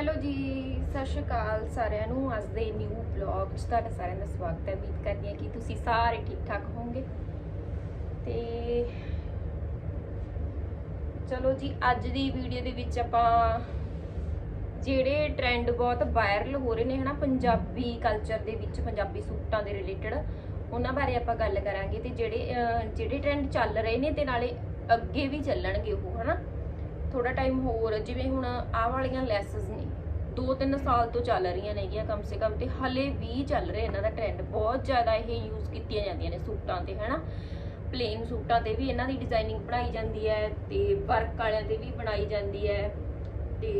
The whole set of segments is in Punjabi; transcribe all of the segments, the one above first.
ਹੈਲੋ ਜੀ, ਸਤਿ ਸ਼੍ਰੀ ਅਕਾਲ ਸਾਰਿਆਂ ਨੂੰ। ਅੱਜ ਦੇ ਨਿਊ ਵਲੌਗ 'ਚ ਤੁਹਾਡਾ ਸਾਰਿਆਂ ਦਾ ਸਵਾਗਤ ਹੈ। ਉਮੀਦ ਕਰਦੀ ਹਾਂ ਕਿ ਤੁਸੀਂ ਸਾਰੇ ਠੀਕ ਠਾਕ ਹੋਵੋਗੇ। ਤੇ ਚਲੋ ਜੀ, ਅੱਜ ਦੀ ਵੀਡੀਓ ਦੇ ਵਿੱਚ ਆਪਾਂ ਜਿਹੜੇ ਟ੍ਰੈਂਡ ਬਹੁਤ ਵਾਇਰਲ ਹੋ ਰਹੇ ਨੇ, ਹਨਾ, ਪੰਜਾਬੀ ਕਲਚਰ ਦੇ ਵਿੱਚ, ਪੰਜਾਬੀ ਸੂਟਾਂ ਦੇ ਰਿਲੇਟਡ ਉਹਨਾਂ ਬਾਰੇ ਆਪਾਂ ਗੱਲ ਕਰਾਂਗੇ ਤੇ ਜਿਹੜੇ ਜਿਹੜੇ ਟ੍ਰੈਂਡ ਚੱਲ ਰਹੇ ਨੇ ਤੇ ਨਾਲੇ ਅੱਗੇ ਵੀ ਚੱਲਣਗੇ ਉਹ, ਹਨਾ। ਥੋੜਾ ਟਾਈਮ ਹੋਰ, ਜਿਵੇਂ ਹੁਣ ਆਹ ਵਾਲੀਆਂ ਲੈਸਸ ਨੇ 2-3 ਸਾਲ ਤੋਂ ਚੱਲ ਰਹੀਆਂ ਨੇਗੀਆਂ ਕਮ ਸੇ ਕਮ ਤੇ ਹਲੇ ਵੀ ਚੱਲ ਰਿਹਾ ਇਹਨਾਂ ਦਾ ਟ੍ਰੈਂਡ ਬਹੁਤ ਜ਼ਿਆਦਾ ਇਹ ਯੂਜ਼ ਕੀਤੀਆਂ ਜਾਂਦੀਆਂ ਨੇ ਸੂਟਾਂ ਤੇ, ਹਨਾ? ਪਲੇਨ ਸੂਟਾਂ ਤੇ ਵੀ ਇਹਨਾਂ ਦੀ ਡਿਜ਼ਾਈਨਿੰਗ ਬਣਾਈ ਜਾਂਦੀ ਹੈ ਤੇ ਵਰਕ ਵਾਲਿਆਂ ਤੇ ਵੀ ਬਣਾਈ ਜਾਂਦੀ ਹੈ ਤੇ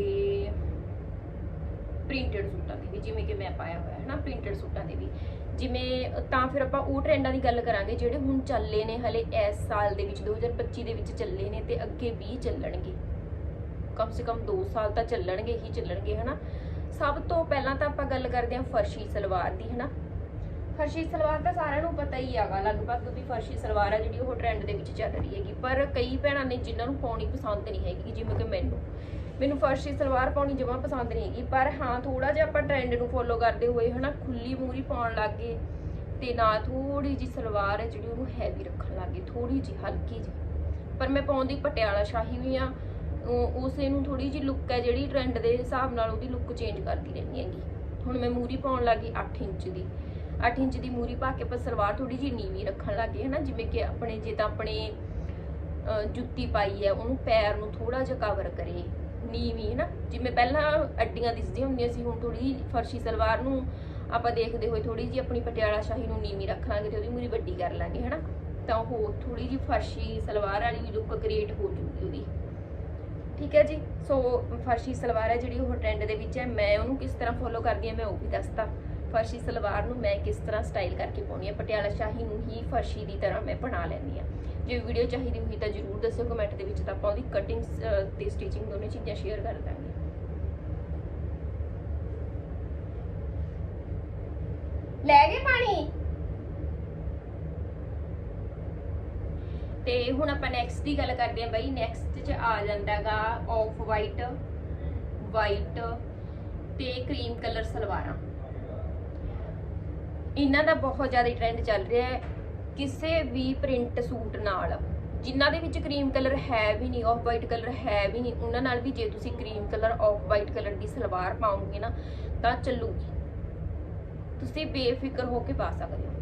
ਪ੍ਰਿੰਟਡ ਸੂਟਾਂ ਤੇ ਵੀ, ਜਿਵੇਂ ਕਿ ਮੈਂ ਪਾਇਆ ਹੋਇਆ ਹੈ ਨਾ ਪ੍ਰਿੰਟਡ ਸੂਟਾਂ ਤੇ ਵੀ। ਜਿਵੇਂ ਤਾਂ ਫਿਰ ਆਪਾਂ ਉਹ ਟ੍ਰੈਂਡਾਂ ਦੀ ਗੱਲ ਕਰਾਂਗੇ ਜਿਹੜੇ ਹੁਣ ਚੱਲੇ ਨੇ, ਹਲੇ ਇਸ ਸਾਲ ਦੇ ਵਿੱਚ 2025 ਦੇ ਵਿੱਚ ਚੱਲੇ ਨੇ ਤੇ ਅੱਗੇ ਵੀ ਚੱਲਣਗੇ। ਕਮ ਸੇ ਕਮ 2 ਸਾਲ ਤਾਂ ਚੱਲਣਗੇ ਹੀ ਚੱਲਣਗੇ, ਹਨਾ? ਸਭ ਤੋਂ ਪਹਿਲਾਂ ਤਾਂ ਆਪਾਂ ਗੱਲ ਕਰਦੇ ਹਾਂ ਫਰਸ਼ੀ ਸਲਵਾਰ ਦੀ, ਹਨਾ? ਫਰਸ਼ੀ ਸਲਵਾਰ ਤਾਂ ਸਾਰਿਆਂ ਨੂੰ ਪਤਾ ਹੀ ਹੈਗਾ, ਲਗਭਗ ਵੀ ਫਰਸ਼ੀ ਸਲਵਾਰ ਹੈ ਜਿਹੜੀ ਉਹ ਟ੍ਰੈਂਡ ਦੇ ਵਿੱਚ ਚੱਲ ਰਹੀ ਹੈਗੀ। ਪਰ ਕਈ ਭੈਣਾਂ ਨੇ ਜਿਨ੍ਹਾਂ ਨੂੰ ਪਾਉਣੀ ਪਸੰਦ ਨਹੀਂ ਹੈਗੀ, ਜਿਵੇਂ ਕਿ ਮੈਨੂੰ। ਮੈਨੂੰ ਫਰਸ਼ੀ ਸਲਵਾਰ ਪਾਉਣੀ ਜਮਾਂ ਪਸੰਦ ਨਹੀਂ ਹੈਗੀ, ਪਰ ਹਾਂ ਥੋੜਾ ਜਿਹਾ ਆਪਾਂ ਟ੍ਰੈਂਡ ਨੂੰ ਫੋਲੋ ਕਰਦੇ ਹੋਏ, ਹਨਾ ਖੁੱਲੀ ਮੂਰੀ ਪਾਉਣ ਲੱਗ ਗਏ, ਤੇ ਨਾ ਥੋੜੀ ਜੀ ਸਲਵਾਰ ਹੈ ਜਿਹੜੀ ਉਹਨੂੰ ਹੈਵੀ ਰੱਖਣ ਲੱਗੇ ਥੋੜੀ ਜੀ ਹਲਕੀ ਜੀ ਪਰ ਮੈਂ ਪਾਉਂਦੀ ਪਟਿਆਲਾ ਸ਼ਾਹੀ ਵੀ ਆ ਉਹ- ਉਸੇ ਨੂੰ ਥੋੜੀ ਜੀ ਲੁੱਕ ਹੈ ਜਿਹੜੀ ਟ੍ਰੈਂਡ ਦੇ ਹਿਸਾਬ ਨਾਲ ਉਹਦੀ ਲੁੱਕ ਚੇਂਜ ਕਰਦੀ ਰਹਿੰਦੀ ਹੈਗੀ। ਹੁਣ ਮੈਂ ਮੂਰੀ ਪਾਉਣ ਲੱਗੀ 8 ਇੰਚ ਦੀ। 8 ਇੰਚ ਦੀ ਮੂਰੀ ਪਾ ਕੇ ਪਰ ਸਲਵਾਰ ਥੋੜੀ ਜਿਹੀ ਨੀਵੀਂ ਰੱਖਣ ਲੱਗੇ ਹਨਾ? ਜਿਵੇਂ ਕਿ ਆਪਣੇ ਜੇ ਤਾਂ ਆਪਣੇ ਜੁੱਤੀ ਪਾਈ ਹੈ, ਉਹਨੂੰ ਪੈਰ ਨੂੰ ਥੋੜਾ ਜਿਹਾ ਕਵਰ ਕਰੇ। ਨੀਵੀਂ, ਹਨਾ? ਜਿਵੇਂ ਪਹਿਲਾਂ ਅੱਡੀਆਂ ਦਿਸਦੀਆਂ ਹੁੰਦੀਆਂ ਸੀ, ਹੁਣ ਥੋੜੀ ਫਰਸ਼ੀ ਸਲਵਾਰ ਨੂੰ ਆਪਾਂ ਦੇਖਦੇ ਹੋਏ ਥੋੜੀ ਜਿਹੀ ਆਪਣੀ ਪਟਿਆਲਾ ਸ਼ਾਹੀ ਨੂੰ ਨੀਵੀਂ ਰੱਖਾਂਗੇ ਤੇ ਉਹਦੀ ਮੂਰੀ ਵੱਡੀ ਕਰ ਲਾਂਗੇ, ਹਨਾ? ਤਾਂ ਉਹ ਥੋੜੀ ਜਿਹੀ ਫਰਸ਼ੀ ਸਲਵਾਰ ਵਾਲੀ ਲੁੱਕ ਕ੍ਰੀਏਟ ਹੋ ਜੂਗੀ ਉਹਦੀ। ਠੀਕ ਹੈ ਜੀ? ਸੋ ਫਰਸ਼ੀ ਸਲਵਾਰ ਹੈ ਜਿਹੜੀ ਉਹ ਟ੍ਰੈਂਡ ਦੇ ਵਿੱਚ ਹੈ। ਮੈਂ ਉਹਨੂੰ ਕਿਸ ਤਰ੍ਹਾਂ ਫੋਲੋ ਕਰਦੀ ਹਾਂ, ਮੈਂ ਉਹ ਵੀ ਦੱਸਤਾ। ਫਰਸ਼ੀ ਸਲਵਾਰ ਨੂੰ ਮੈਂ ਕਿਸ ਤਰ੍ਹਾਂ ਸਟਾਈਲ ਕਰਕੇ ਪਾਉਣੀ ਹੈ? ਪਟਿਆਲਾ ਸ਼ਾਹੀ ਨੂੰ ਹੀ ਫਰਸ਼ੀ ਦੀ ਤਰ੍ਹਾਂ ਮੈਂ ਬਣਾ ਲੈਂਦੀ ਹਾਂ। ਜੇ ਵੀਡੀਓ ਚਾਹੀਦੀ ਹੋਈ ਤਾਂ ਜਰੂਰ ਦੱਸਿਓ ਕਮੈਂਟ ਦੇ ਵਿੱਚ ਤਾਂ ਆਪਾਂ ਉਹਦੀ ਕਟਿੰਗ ਤੇ ਸਟਿਚਿੰਗ ਦੋਨੇ ਚੀਜ਼ਾਂ ਸ਼ੇਅਰ ਕਰ ਦਾਂਗੇ। ਲੈ ਗਏ ਪਾਣੀ? ਤੇ ਹੁਣ ਆਪਾਂ ਨੈਕਸਟ ਦੀ ਗੱਲ ਕਰਦੇ ਹਾਂ ਬਈ ਨੈਕਸਟ 'ਚ ਆ ਜਾਂਦਾਗਾ ਆਫ ਵਾਈਟ ਵਾਈਟ ਤੇ ਕਰੀਮ ਕਲਰ ਸਲਵਾਰਾਂ। ਇਹਨਾਂ ਦਾ ਬਹੁਤ ਜ਼ਿਆਦਾ ਟ੍ਰੈਂਡ ਚੱਲ ਰਿਹਾ ਹੈ, ਕਿਸੇ ਵੀ ਪ੍ਰਿੰਟ ਸੂਟ ਨਾਲ। ਜਿਨ੍ਹਾਂ ਦੇ ਵਿੱਚ ਕਰੀਮ ਕਲਰ ਹੈ ਵੀ ਨਹੀਂ ਆਫ ਵਾਈਟ ਕਲਰ ਹੈ ਵੀ ਨਹੀਂ, ਉਹਨਾਂ ਨਾਲ ਵੀ ਜੇ ਤੁਸੀਂ cream colour off white colour ਦੀ ਸਲਵਾਰ ਪਾਉਂਗੇ ਨਾ, ਤਾਂ ਚੱਲੂਗੀ। ਤੁਸੀਂ ਬੇਫਿਕਰ ਹੋ ਕੇ ਪਾ ਸਕਦੇ ਹੋ।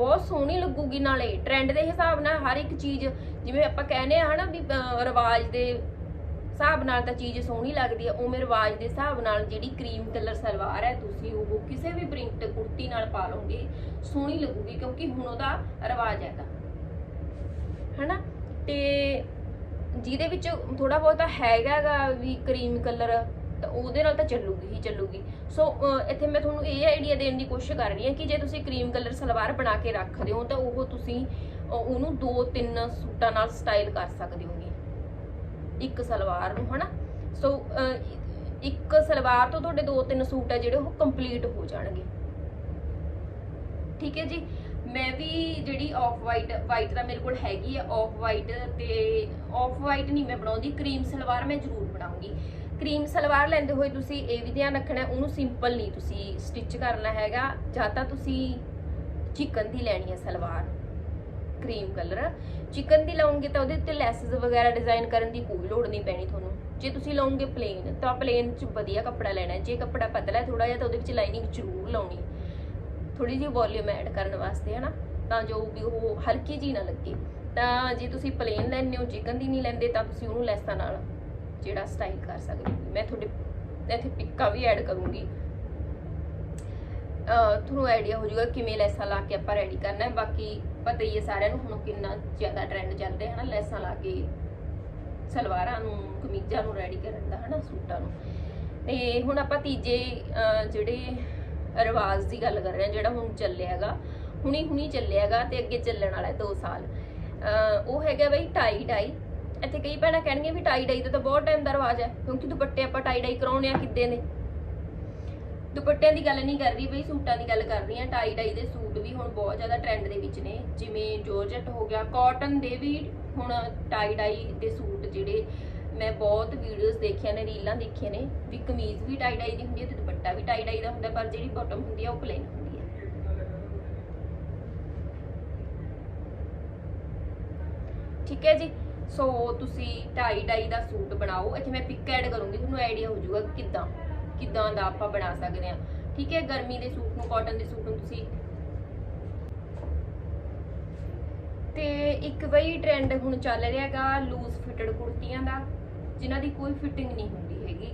ਬਹੁਤ ਸੋਹਣੀ ਲੱਗੂਗੀ ਨਾਲੇ। ਟ੍ਰੈਂਡ ਦੇ ਹਿਸਾਬ ਨਾਲ ਹਰ ਇੱਕ ਚੀਜ਼, ਜਿਵੇਂ ਆਪਾਂ ਕਹਿੰਦੇ ਆ ਹਨਾ ਵੀ ਰਿਵਾਜ ਦੇ ਹਿਸਾਬ ਨਾਲ ਤਾਂ ਚੀਜ਼ ਸੋਹਣੀ ਲੱਗਦੀ ਹੈ ਉਵੇਂ ਰਿਵਾਜ ਦੇ ਹਿਸਾਬ ਨਾਲ ਜਿਹੜੀ ਕਰੀਮ ਕਲਰ ਸਲਵਾਰ ਹੈ, ਤੁਸੀਂ ਉਹ ਕਿਸੇ ਵੀ ਪ੍ਰਿੰਟ ਕੁੜਤੀ ਨਾਲ ਪਾ ਲਓਗੇ, ਸੋਹਣੀ ਲੱਗੂਗੀ, ਕਿਉਂਕਿ ਹੁਣ ਉਹਦਾ ਰਿਵਾਜ ਹੈਗਾ। ਹਨਾ? ਤੇ ਜਿਹਦੇ ਵਿੱਚ ਥੋੜਾ ਬਹੁਤਾ ਹੈਗਾਗਾ ਵੀ ਕਰੀਮ ਕਲਰ ਤਾਂ ਉਹਦੇ ਨਾਲ ਤਾਂ ਚੱਲੂਗੀ ਹੀ ਚੱਲੂਗੀ। ਸੋ ਅਹ, ਇੱਥੇ ਮੈਂ ਤੁਹਾਨੂੰ ਇਹ ਆਈਡੀਆ ਦੇਣ ਦੀ ਕੋਸ਼ਿਸ਼ ਕਰ ਰਹੀ ਹਾਂ ਕਿ ਜੇ ਤੁਸੀਂ ਕਰੀਮ ਕਲਰ ਸਲਵਾਰ ਬਣਾ ਕੇ ਰੱਖਦੇ ਹੋ ਤਾਂ ਉਹ ਤੁਸੀਂ ਉਹਨੂੰ ਦੋ ਤਿੰਨ ਸੂਟਾਂ ਨਾਲ ਸਟਾਈਲ ਕਰ ਸਕਦੇ ਹੋਗੇ। ਇੱਕ ਸਲਵਾਰ ਨੂੰ ਹਨਾ? ਸੋ ਇੱਕ ਸਲਵਾਰ ਤੋਂ ਤੁਹਾਡੇ ਦੋ ਤਿੰਨ ਸੂਟ ਆ ਜਿਹੜੇ ਉਹ ਕੰਪਲੀਟ ਹੋ ਜਾਣਗੇ। ਠੀਕ ਹੈ ਜੀ? ਮੈਂ ਵੀ ਜਿਹੜੀ ਆਫ ਵਾਈਟ ਵਾਈਟ ਦਾ ਮੇਰੇ ਕੋਲ ਹੈਗੀ ਆ ਆਫ ਵਾਈਟ ਤੇ ਆਫ ਵਾਈਟ ਨਹੀਂ ਮੈਂ ਬਣਾਉਂਦੀ ਕਰੀਮ ਸਲਵਾਰ ਮੈਂ ਜ਼ਰੂਰ ਬਣਾਉਂਗੀ। ਕਰੀਮ ਸਲਵਾਰ ਲੈਂਦੇ ਹੋਏ ਤੁਸੀਂ ਇਹ ਵੀ ਧਿਆਨ ਰੱਖਣਾ ਉਹਨੂੰ ਸਿੰਪਲ ਨਹੀਂ ਤੁਸੀਂ ਸਟਿਚ ਕਰਨਾ ਹੈਗਾ, ਜਾਂ ਤਾਂ ਤੁਸੀਂ ਚਿਕਨ ਦੀ ਲੈਣੀ ਹੈ ਸਲਵਾਰ, ਕਰੀਮ ਕਲਰ ਚਿਕਨ ਦੀ ਲਾਉਂਗੇ ਤਾਂ ਉਹਦੇ ਉੱਤੇ ਲੈਸਸ ਵਗੈਰਾ ਡਿਜ਼ਾਈਨ ਕਰਨ ਦੀ ਕੋਈ ਲੋੜ ਨਹੀਂ ਪੈਣੀ ਤੁਹਾਨੂੰ। ਜੇ ਤੁਸੀਂ ਲਾਉਂਗੇ ਪਲੇਨ ਤਾਂ ਪਲੇਨ 'ਚ ਵਧੀਆ ਕੱਪੜਾ ਲੈਣਾ ਜੇ ਕੱਪੜਾ ਪਤਲਾ ਹੈ ਥੋੜਾ ਜਿਹਾ ਤਾਂ ਉਹਦੇ ਵਿੱਚ ਲਾਈਨਿੰਗ ਜ਼ਰੂਰ ਲਾਉਣੀ ਹੈ। ਥੋੜੀ ਜਿਹੀ ਵੋਲਿਊਮ ਐਡ ਕਰਨ ਵਾਸਤੇ, ਹਨਾ? ਤਾਂ ਜੋ ਵੀ ਉਹ ਹਲਕੀ ਜੀ ਨਾ ਲੱਗੇ। ਤਾਂ ਜੇ ਤੁਸੀਂ ਪਲੇਨ ਲੈਂਦੇ ਹੋ ਚਿਕਨ ਦੀ ਨਹੀਂ ਲੈਂਦੇ, ਤਾਂ ਤੁਸੀਂ ਉਹਨੂੰ ਲੈਸਾਂ ਨਾਲ ਜਿਹੜਾ ਸਟਾਈਲ ਕਰ ਸਕਦੇ ਹੋ। ਮੈਂ ਤੁਹਾਡੇ ਇੱਥੇ ਪਿੱਕਾਂ ਵੀ ਐਡ ਕਰੂੰਗੀ। ਤੁਹਾਨੂੰ ਆਈਡੀਆ ਹੋ ਜਾਊਗਾ ਕਿਵੇਂ ਲੈਸਾਂ ਲਾ ਕੇ ਆਪਾਂ ਰੈਡੀ ਕਰਨਾ ਹੈ। ਬਾਕੀ ਪਤਾ ਹੀ ਹੈ ਸਾਰਿਆਂ ਨੂੰ ਹੁਣ ਕਿੰਨਾ ਜ਼ਿਆਦਾ ਟ੍ਰੈਂਡ ਚੱਲ ਰਿਹਾ ਹੈ ਨਾ ਲੈਸਾਂ ਲਾ ਕੇ ਸਲਵਾਰਾਂ ਨੂੰ ਕਮੀਜ਼ਾਂ ਨੂੰ ਰੈਡੀ ਕਰਨ ਦਾ ਹਨਾ ਸੂਟਾਂ ਨੂੰ। ਤੇ ਹੁਣ ਆਪਾਂ ਤੀਜੇ ਜਿਹੜੇ ਰਿਵਾਜ ਦੀ ਗੱਲ ਕਰ ਰਹੇ ਹਾਂ ਜਿਹੜਾ ਹੁਣ ਚੱਲਿਆ ਹੈਗਾ ਹੁਣੀ ਹੁਣੀ ਚੱਲਿਆ ਹੈਗਾ ਤੇ ਅੱਗੇ ਚੱਲਣ ਵਾਲਾ ਹੈ 2 ਸਾਲ। ਅਹ, ਉਹ ਹੈਗਾ ਬਈ ਟਾਈ ਡਾਈ ਇੱਥੇ ਕਈ ਭੈਣਾਂ ਕਹਿਣਗੀਆਂ ਵੀ ਟਾਈ ਡਾਈ ਦਾ ਤਾਂ ਬਹੁਤ ਟਾਈਮ ਦਾ ਰਿਵਾਜ ਹੈ, ਕਿਉਂਕਿ ਦੁਪੱਟੇ ਆਪਾਂ ਟਾਈ ਡਾਈ ਕਰਾਉਣੇ ਆ ਕਿੱਦੇ ਨੇ ਦੁਪੱਟਿਆਂ ਦੀ ਗੱਲ ਨਹੀਂ ਕਰ ਰਹੀ ਬਈ, ਸੂਟਾਂ ਦੀ ਗੱਲ ਕਰ ਰਹੀ ਹਾਂ। ਟਾਈ ਡਾਈ ਦੇ ਸੂਟ ਵੀ ਹੁਣ ਬਹੁਤ ਜ਼ਿਆਦਾ ਟ੍ਰੈਂਡ ਦੇ ਵਿੱਚ ਨੇ। ਜਿਵੇਂ ਜੋਰਜਟ ਹੋ ਗਿਆ ਕਾਟਨ ਦੇ ਵੀ ਹੁਣ ਟਾਈ ਡਾਈ ਦੇ ਸੂਟ ਜਿਹੜੇ ਮੈਂ ਬਹੁਤ ਵੀਡੀਓਜ਼ ਦੇਖੀਆਂ ਨੇ ਰੀਲਾਂ ਦੇਖੀਆਂ ਨੇ, ਵੀ ਕਮੀਜ਼ ਵੀ ਟਾਈ ਡਾਈ ਦੀ ਹੁੰਦੀ ਹੈ ਤੇ ਦੁਪੱਟਾ ਵੀ ਟਾਈ ਡਾਈ ਦਾ ਹੁੰਦਾ, ਪਰ ਜਿਹੜੀ ਬਾਟਮ ਹੁੰਦੀ ਆ ਉਹ ਪਲੇਨ ਹੁੰਦੀ ਹੈ ਠੀਕ ਹੈ ਜੀ? ਸੋ ਤੁਸੀਂ ਟਾਈ ਡਾਈ ਦਾ ਸੂਟ ਬਣਾਓ। ਇੱਥੇ ਮੈਂ ਪਿਕ ਐਡ ਕਰੂੰਗੀ, ਤੁਹਾਨੂੰ ਆਈਡੀਆ ਹੋ ਜਾਊਗਾ ਕਿ ਕਿੱਦਾਂ ਦਾ ਆਪਾਂ ਬਣਾ ਸਕਦੇ ਹਾਂ। ਠੀਕ ਹੈ, ਗਰਮੀ ਦੇ ਸੂਟ ਨੂੰ ਕਾਟਨ ਦੇ ਸੂਟ ਨੂੰ ਤੁਸੀਂ। ਤੇ ਇੱਕ ਵਈ ਟ੍ਰੈਂਡ ਹੁਣ ਚੱਲ ਰਿਹਾ ਹੈਗਾ ਲੂਜ਼ ਫਿਟਡ ਕੁੜਤੀਆਂ ਦਾ, ਜਿਨ੍ਹਾਂ ਦੀ ਕੋਈ ਫਿਟਿੰਗ ਨਹੀਂ ਹੁੰਦੀ ਹੈਗੀ।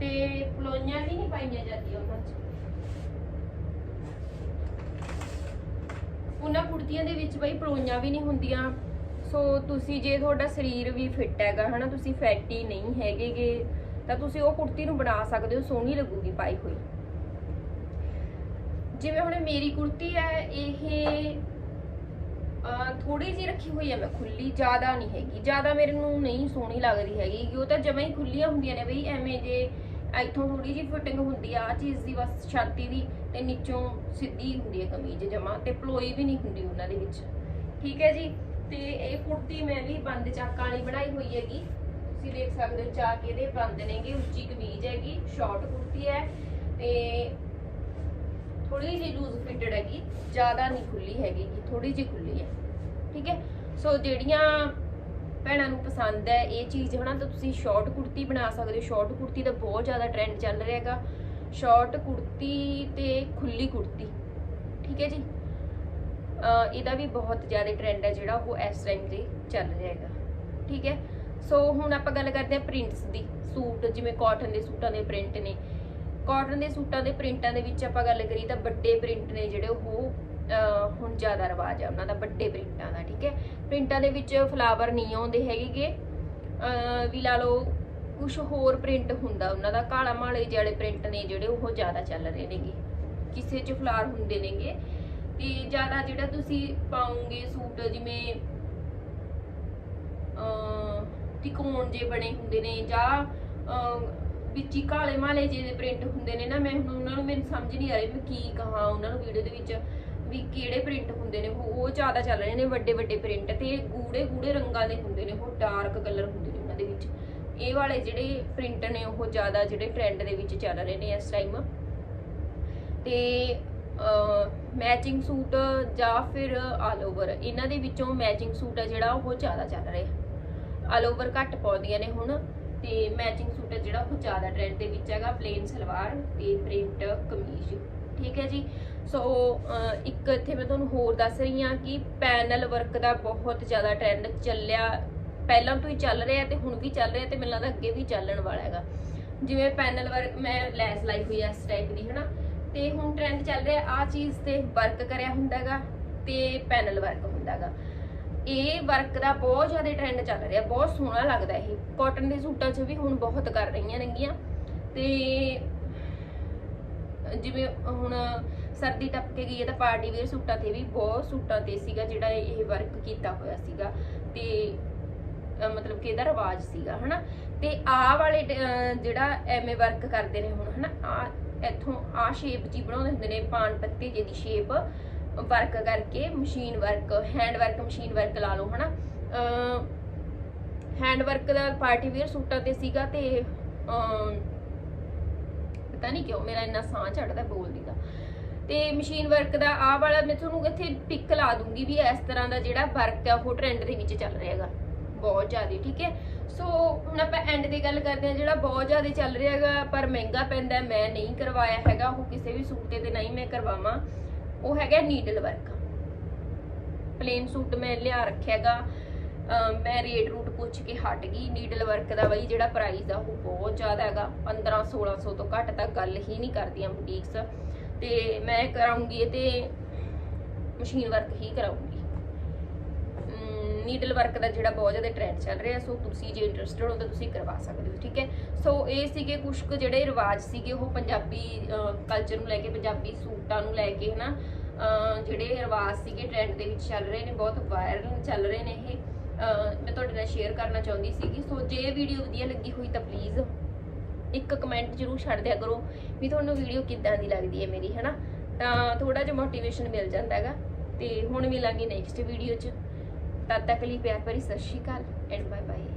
ਤੇ ਪਲੋਈਆਂ ਵੀ ਨਹੀਂ ਪਾਈਆਂ ਜਾਂਦੀਆਂ ਉਹਨਾਂ 'ਚ। ਉਹਨਾਂ ਕੁੜਤੀਆਂ ਦੇ ਵਿੱਚ ਬਈ ਪਲੋਈਆਂ ਵੀ ਨਹੀਂ ਹੁੰਦੀਆਂ। ਸੋ ਤੁਸੀਂ ਜੇ ਤੁਹਾਡਾ ਸਰੀਰ ਵੀ ਫਿੱਟ ਹੈਗਾ, ਹਨਾ, ਤੁਸੀਂ ਫੈਟੀ ਨਹੀਂ ਹੈਗੇਗੇ, ਤਾਂ ਤੁਸੀਂ ਉਹ ਕੁੜਤੀ ਨੂੰ ਬਣਾ ਸਕਦੇ ਹੋ, ਸੋਹਣੀ ਲੱਗੂਗੀ ਪਾਈ ਹੋਈ। ਜਿਵੇਂ ਹੁਣ ਮੇਰੀ ਕੁੜਤੀ ਹੈ, ਇਹ ਥੋੜੀ ਜਿਹੀ ਰੱਖੀ ਹੋਈ ਹੈ ਮੈਂ ਖੁੱਲੀ ਜ਼ਿਆਦਾ ਨਹੀਂ ਹੈਗੀ। ਜ਼ਿਆਦਾ ਮੇਰੇ ਨੂੰ ਨਹੀਂ ਸੋਹਣੀ ਲੱਗਦੀ ਹੈਗੀ ਕਿ ਉਹ ਤਾਂ ਜਮਾਂ ਹੀ ਖੁੱਲੀਆਂ ਹੁੰਦੀਆਂ ਨੇ ਬਈ, ਐਵੇਂ ਜੇ ਇੱਥੋਂ ਥੋੜੀ ਜਿਹੀ ਫਿਟਿੰਗ ਹੁੰਦੀ ਆ, ਆਹ ਚੀਜ਼ ਦੀ ਬਸ ਛਾਤੀ ਦੀ ਤੇ ਨੀਚੋਂ ਸਿੱਧੀ ਹੁੰਦੀ ਹੈ ਕਮੀਜ਼ ਜਮਾ, ਤੇ ਪਲੋਈ ਵੀ ਨਹੀਂ ਹੁੰਦੀ ਉਹਨਾਂ ਦੇ ਵਿੱਚ। ਠੀਕ ਹੈ ਜੀ? ਤੇ ਇਹ ਕੁੜਤੀ ਮੈਂ ਵੀ ਬੰਦ ਚਾਕਾਂ ਵਾਲੀ ਬਣਾਈ ਹੋਈ ਹੈਗੀ। ਤੁਸੀਂ ਦੇਖ ਸਕਦੇ ਹੋ ਚਾਕ ਇਹਦੇ ਬੰਦ ਨੇਗੇ, ਉੱਚੀ ਕਮੀਜ਼ ਹੈਗੀ ਸ਼ਾਰਟ ਕੁੜਤੀ ਹੈ ਤੇ ਥੋੜੀ ਜਿਹੀ ਲੂਜ਼ ਫਿਟਡ ਹੈਗੀ, ਜ਼ਿਆਦਾ ਨਹੀਂ ਖੁੱਲੀ ਹੈਗੀ ਥੋੜੀ ਜਿਹੀ ਖੁੱਲੀ ਹੈ, ਠੀਕ ਹੈ? ਸੋ ਜਿਹੜੀਆਂ ਭੈਣਾਂ ਨੂੰ ਪਸੰਦ ਹੈ ਇਹ ਚੀਜ਼ ਹਨਾ, ਤਾਂ ਤੁਸੀਂ ਸ਼ਾਰਟ ਕੁੜਤੀ ਬਣਾ ਸਕਦੇ ਹੋ। ਸ਼ਾਰਟ ਕੁੜਤੀ ਦਾ ਬਹੁਤ ਜ਼ਿਆਦਾ ਟ੍ਰੈਂਡ ਚੱਲ ਰਿਹਾ ਹੈਗਾ। ਸ਼ਾਰਟ ਕੁੜਤੀ ਤੇ ਖੁੱਲੀ ਕੁੜਤੀ, ਠੀਕ ਹੈ ਜੀ? ਇਹਦਾ ਵੀ ਬਹੁਤ ਜ਼ਿਆਦਾ ਟ੍ਰੈਂਡ ਹੈ ਜਿਹੜਾ ਉਹ ਇਸ ਟਾਈਮ ਤੇ ਚੱਲ ਰਿਹਾ ਹੈਗਾ। ਠੀਕ ਹੈ? ਸੋ ਹੁਣ ਆਪਾਂ ਗੱਲ ਕਰਦੇ ਹਾਂ ਪ੍ਰਿੰਟਸ ਦੀ। ਸੂਟ, ਜਿਵੇਂ ਕਾਟਨ ਦੇ ਸੂਟਾਂ ਦੇ ਪ੍ਰਿੰਟ ਨੇ। ਕਾਟਨ ਦੇ ਸੂਟਾਂ ਦੇ ਪ੍ਰਿੰਟਾਂ ਦੇ ਵਿੱਚ ਆਪਾਂ ਗੱਲ ਕਰੀ ਤਾਂ ਵੱਡੇ ਪ੍ਰਿੰਟ ਨੇ ਜਿਹੜੇ ਉਹ ਹੁਣ ਜ਼ਿਆਦਾ ਰਿਵਾਜ ਆ ਉਹਨਾਂ ਦਾ, ਵੱਡੇ ਪ੍ਰਿੰਟਾਂ ਦਾ, ਠੀਕ ਹੈ? ਪ੍ਰਿੰਟਾਂ ਦੇ ਵਿੱਚ ਫਲਾਵਰ ਨਹੀਂ ਆਉਂਦੇ ਹੈਗੇਗੇ। ਵੀ ਲਾ ਲਓ ਕੁਝ ਹੋਰ ਪ੍ਰਿੰਟ ਹੁੰਦਾ ਉਹਨਾਂ ਦਾ। ਕਾਲਾ ਮਾਲੇ ਜਿਹੜੇ ਪ੍ਰਿੰਟ ਨੇ ਜਿਹੜੇ ਉਹ ਜ਼ਿਆਦਾ ਚੱਲ ਰਹੇ ਨੇਗੇ। ਕਿਸੇ 'ਚ ਫਲਾਰ ਹੁੰਦੇ ਨੇਗੇ। ਤੇ ਜ਼ਿਆਦਾ ਜਿਹੜਾ ਤੁਸੀਂ ਪਾਉਂਗੇ ਸੂਟ ਜਿਵੇਂ, ਅਹ, ਤਿਕੋਣ ਜੇ ਬਣੇ ਹੁੰਦੇ ਨੇ ਜਾਂ, ਅਹ, ਵਿੱਚ ਹੀ ਕਾਲੇ ਮਾਲੇ ਜਿਹੇ ਦੇ ਪ੍ਰਿੰਟ ਹੁੰਦੇ ਨੇ ਨਾ, ਮੈਂ ਹੁਣ ਉਹਨਾਂ ਨੂੰ ਮੈਨੂੰ ਸਮਝ ਨਹੀਂ ਆ ਰਹੀ ਮੈਂ ਕੀ ਕਹਾਂ ਉਹਨਾਂ ਨੂੰ ਵੀਡੀਓ ਦੇ ਵਿੱਚ ਵੀ ਕਿਹੜੇ ਪ੍ਰਿੰਟ ਹੁੰਦੇ ਨੇ, ਉਹ ਉਹ ਜ਼ਿਆਦਾ ਚੱਲ ਰਹੇ ਨੇ ਵੱਡੇ ਵੱਡੇ ਪ੍ਰਿੰਟ ਤੇ ਗੂੜੇ ਗੂੜੇ ਰੰਗਾਂ ਦੇ ਹੁੰਦੇ ਨੇ, ਉਹ ਡਾਰਕ ਕਲਰ ਹੁੰਦੇ ਨੇ ਉਹਨਾਂ ਦੇ ਵਿੱਚ। ਇਹ ਵਾਲੇ ਜਿਹੜੇ ਪ੍ਰਿੰਟ ਨੇ, ਉਹ ਜ਼ਿਆਦਾ ਜਿਹੜੇ ਟ੍ਰੈਂਡ ਦੇ ਵਿੱਚ ਚੱਲ ਰਹੇ ਨੇ ਇਸ ਟਾਈਮ ਤੇ ਮੈਚਿੰਗ ਸੂਟ ਜਾਂ ਫਿਰ ਆਲ ਓਵਰ ਇਹਨਾਂ ਦੇ ਵਿੱਚੋਂ ਮੈਚਿੰਗ ਸੂਟ ਆ ਜਿਹੜਾ, ਉਹ ਜ਼ਿਆਦਾ ਚੱਲ ਰਿਹਾ। ਆਲ ਓਵਰ ਘੱਟ ਪਾਉਂਦੀਆਂ ਨੇ ਹੁਣ, ਤੇ ਮੈਚਿੰਗ ਸੂਟ ਹੈ ਜਿਹੜਾ, ਉਹ ਜ਼ਿਆਦਾ ਟ੍ਰੈਂਡ ਦੇ ਵਿੱਚ ਹੈਗਾ। ਪਲੇਨ ਸਲਵਾਰ ਤੇ ਪ੍ਰਿੰਟ ਕਮੀਜ਼। ਠੀਕ ਹੈ ਜੀ? ਸੋ ਇੱਕ ਇੱਥੇ ਮੈਂ ਤੁਹਾਨੂੰ ਹੋਰ ਦੱਸ ਰਹੀ ਹਾਂ ਕਿ ਪੈਨਲ ਵਰਕ ਦਾ ਬਹੁਤ ਜ਼ਿਆਦਾ ਟ੍ਰੈਂਡ ਚੱਲਿਆ। ਪਹਿਲਾਂ ਤੋਂ ਹੀ ਚੱਲ ਰਿਹਾ ਤੇ ਹੁਣ ਵੀ ਚੱਲ ਰਿਹਾ ਤੇ ਮੈਨੂੰ ਲੱਗਦਾ ਅੱਗੇ ਵੀ ਚੱਲਣ ਵਾਲਾ ਹੈਗਾ। ਜਿਵੇਂ ਪੈਨਲ ਵਰਕ ਮੈਂ ਲੈਸ ਲਾਈ ਹੋਈ ਐ ਇਸ ਟਾਈਪ ਦੀ, ਹਨਾ? ਤੇ ਹੁਣ ਟ੍ਰੈਂਡ ਚੱਲ ਰਿਹਾ ਆ ਚੀਜ਼ ਤੇ ਵਰਕ ਕਰਿਆ ਹੁੰਦਾਗਾ ਤੇ ਪੈਨਲ ਵਰਕ ਹੁੰਦਾਗਾ। ਇਹ ਵਰਕ ਦਾ ਬਹੁਤ ਜ਼ਿਆਦਾ ਟ੍ਰੈਂਡ ਚੱਲ ਰਿਹਾ, ਬਹੁਤ ਸੋਹਣਾ ਲੱਗਦਾ ਇਹ। ਕਾਟਨ ਦੇ ਸੂਟਾਂ 'ਚ ਵੀ ਹੁਣ ਬਹੁਤ ਕਰ ਰਹੀਆਂ ਨੇਗੀਆਂ। ਤੇ ਜਿਵੇਂ ਹੁਣ ਸਰਦੀ ਟੱਪ ਕੇ ਗਈ ਹੈ ਤਾਂ ਪਾਰਟੀ ਵੇਅਰ ਸੂਟਾਂ ਤੇ ਵੀ ਬਹੁਤ ਸੂਟਾਂ ਤੇ ਸੀਗਾ ਜਿਹੜਾ ਇਹ ਵਰਕ ਕੀਤਾ ਹੋਇਆ ਸੀਗਾ। ਤੇ ਮਤਲਬ ਕਿ ਇਹਦਾ ਰਿਵਾਜ ਸੀਗਾ, ਹਨਾ? ਤੇ ਆ ਵਾਲੇ ਜਿਹੜਾ ਐਵੇਂ ਵਰਕ ਕਰਦੇ ਨੇ ਹੁਣ, ਹਨਾ? ਆ ਇੱਥੋਂ ਆ ਸ਼ੇਪ ਜੀ ਬਣਾਉਂਦੇ ਹੁੰਦੇ ਨੇ, ਪਾਨ ਪੱਤੇ ਜਿਹੀ ਦੀ ਸ਼ੇਪ ਵਰਕ ਕਰਕੇ machine work hand work machine work ਲਾ ਲਓ, ਹਨਾ? ਹੈਂਡ ਵਰਕ ਦਾ ਪਾਰਟੀ ਵੇਅਰ ਸੂਟਾਂ ਤੇ ਸੀਗਾ ਤੇ ਪਤਾ ਨਹੀਂ ਕਿਉਂ ਮੇਰਾ ਇੰਨਾ ਸਾਹ ਚੜਦਾ ਬੋਲਦੀ ਦਾ। ਤੇ ਮਸ਼ੀਨ ਵਰਕ ਦਾ ਆਹ ਵਾਲਾ ਮੈਂ ਤੁਹਾਨੂੰ ਇੱਥੇ ਪਿਕ ਲਾ ਦੂੰਗੀ ਵੀ ਇਸ ਤਰ੍ਹਾਂ ਦਾ ਜਿਹੜਾ ਵਰਕ ਆ, ਉਹ ਟ੍ਰੈਂਡ ਦੇ ਵਿੱਚ ਚੱਲ ਰਿਹਾ ਹੈਗਾ। ਬਹੁਤ ਜ਼ਿਆਦਾ, ਠੀਕ ਹੈ? ਸੋ ਹੁਣ ਆਪਾਂ ਐਂਡ ਦੀ ਗੱਲ ਕਰਦੇ ਹਾਂ, ਜਿਹੜਾ ਬਹੁਤ ਜ਼ਿਆਦਾ ਚੱਲ ਰਿਹਾ ਹੈਗਾ, ਪਰ ਮਹਿੰਗਾ ਪੈਂਦਾ, ਮੈਂ ਨਹੀਂ ਕਰਵਾਇਆ ਹੈਗਾ, ਉਹ ਕਿਸੇ ਵੀ ਸੂਟ ਤੇ ਤੇ ਨਹੀਂ ਮੈਂ ਕਰਵਾਵਾਂ, ਉਹ ਹੈਗਾ ਨੀਡਲ ਵਰਕ ਪਲੇਨ ਸੂਟ ਮੈਂ ਲਿਆ ਰੱਖਿਆਗਾ ਮੈਂ ਰੇਟ ਰੂਟ ਪੁੱਛ ਕੇ ਹਟ ਗਈ ਨੀਡਲ ਵਰਕ ਦਾ ਬਈ ਜਿਹੜਾ ਪ੍ਰਾਈਸ ਆ, ਉਹ ਬਹੁਤ ਜ਼ਿਆਦਾ ਹੈਗਾ 15 1600 ਤੋਂ ਘੱਟ ਤਾਂ ਗੱਲ ਹੀ ਨਹੀਂ ਕਰਦੀਆਂ ਬੁਟੀਕਸ ਤੇ ਮੈਂ ਕਰਾਉਂਗੀ ਤੇ ਮਸ਼ੀਨ ਵਰਕ ਹੀ ਕਰਾਉਂਗੀ। ਨੀਡਲ ਵਰਕ ਦਾ ਜਿਹੜਾ ਬਹੁਤ ਜ਼ਿਆਦਾ ਟ੍ਰੈਂਡ ਚੱਲ ਰਿਹਾ, ਸੋ ਤੁਸੀਂ ਜੇ ਇੰਟਰਸਟਡ ਹੋ ਤਾਂ ਤੁਸੀਂ ਕਰਵਾ ਸਕਦੇ ਹੋ, ਠੀਕ ਹੈ? ਸੋ ਇਹ ਸੀਗੇ ਕੁਝ ਕੁ ਜਿਹੜੇ ਰਿਵਾਜ ਸੀਗੇ, ਉਹ ਪੰਜਾਬੀ ਕਲਚਰ ਨੂੰ ਲੈ ਕੇ, ਪੰਜਾਬੀ ਸੂਟਾਂ ਨੂੰ ਲੈ ਕੇ, ਹਨਾ? ਅਹ ਜਿਹੜੇ ਰਿਵਾਜ ਸੀਗੇ ਟ੍ਰੈਂਡ ਦੇ ਵਿੱਚ ਚੱਲ ਰਹੇ ਨੇ, ਬਹੁਤ ਵਾਇਰਲ ਚੱਲ ਰਹੇ ਨੇ ਇਹ। ਮੈਂ ਤੁਹਾਡੇ ਨਾਲ ਸ਼ੇਅਰ ਕਰਨਾ ਚਾਹੁੰਦੀ ਸੀਗੀ, ਸੋ ਜੇ ਵੀਡੀਓ ਵਧੀਆ ਲੱਗੀ ਹੋਈ ਤਾਂ ਪਲੀਜ਼ ਇੱਕ ਕਮੈਂਟ ਜ਼ਰੂਰ ਛੱਡ ਦਿਆ ਕਰੋ ਵੀ ਤੁਹਾਨੂੰ ਵੀਡੀਓ ਕਿੱਦਾਂ ਦੀ ਲੱਗਦੀ ਹੈ ਮੇਰੀ, ਹਨਾ? ਤਾਂ ਥੋੜਾ ਜਿਹਾ ਮੋਟੀਵੇਸ਼ਨ ਮਿਲ ਜਾਂਦਾ ਹੈਗਾ, ਤੇ ਹੁਣ ਮਿਲਾਂਗੇ ਨੈਕਸਟ ਵੀਡੀਓ 'ਚ। ਤਦ ਤੱਕ ਲਈ ਪਿਆਰ ਭਰੀ ਸਤਿ ਸ਼੍ਰੀ ਅਕਾਲ ਐਂਡ ਬਾਏ ਬਾਏ